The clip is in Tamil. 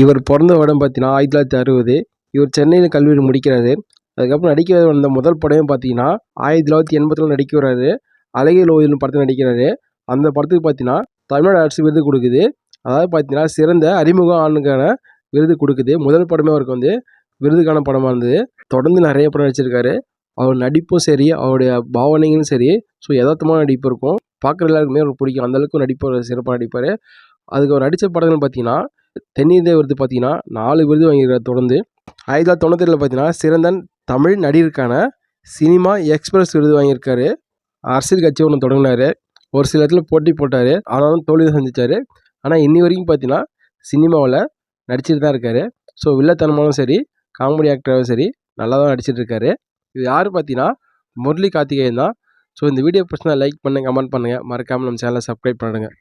இவர் பிறந்த வருடம் பார்த்தீங்கன்னா ஆயிரத்தி தொள்ளாயிரத்தி அறுபது. இவர் சென்னையில் கல்லூரி முடிக்கிறாரு. அதுக்கப்புறம் நடிக்க வந்த முதல் படம் பார்த்தீங்கன்னா ஆயிரத்தி தொள்ளாயிரத்தி எண்பத்தில் நடிக்க வர்றாரு. அழகிய ஓவியம்னு படத்தில் நடிக்கிறாரு. அந்த படத்துக்கு பார்த்தீங்கன்னா தமிழ்நாடு அரசு விருது கொடுக்குது. அதாவது பார்த்தீங்கன்னா சிறந்த அறிமுக ஆணுக்கான விருது கொடுக்குது. முதல் படமே அவருக்கு வந்து விருதுக்கான படமாக இருந்தது. தொடர்ந்து நிறைய படம் நடிச்சிருக்காரு. அவர் நடிப்பும் சரி அவருடைய பாவனைகளும் சரி ஸோ யதார்த்தமான நடிப்பு இருக்கும். பார்க்குற எல்லாருக்குமே அவருக்கு பிடிக்கும். அந்தளவுக்கு நடிப்பு சிறப்பாக நடிப்பார். அதுக்கு அவர் நடித்த படங்கள் பார்த்தீங்கன்னா தென்னிந்திய விருது பார்த்தீங்கன்னா நாலு விருது வாங்கியிருக்காரு தொடர்ந்து. ஆயிரத்தி தொள்ளாயிரத்தி தொண்ணூத்தேழில் பார்த்தீங்கன்னா சிறந்த தமிழ் நடிகருக்கான சினிமா எக்ஸ்பிரஸ் விருது வாங்கியிருக்காரு. அரசியல் கட்சி ஒன்று தொடங்கினார். ஒரு சில இடத்துல போட்டி போட்டார். ஆனாலும் தோல்வி தான் சந்திச்சார். ஆனால் இன்னி வரைக்கும் பார்த்தீங்கன்னா சினிமாவில் நடிச்சிட்டு தான் இருக்கார். ஸோ வில்லத்தனமாலும் சரி காமெடி ஆக்டராகவும் சரி நல்லா தான் நடிச்சிட்டு இருக்காரு. இது யார் பார்த்தீங்கன்னா முரளி கார்த்திகேயன் தான். ஸோ இந்த வீடியோ பிரச்சனை லைக் பண்ணுங்கள் கமெண்ட் பண்ணுங்கள் மறக்காமல் நம்ம சேனலை சப்ஸ்கிரைப் பண்ணுங்கள்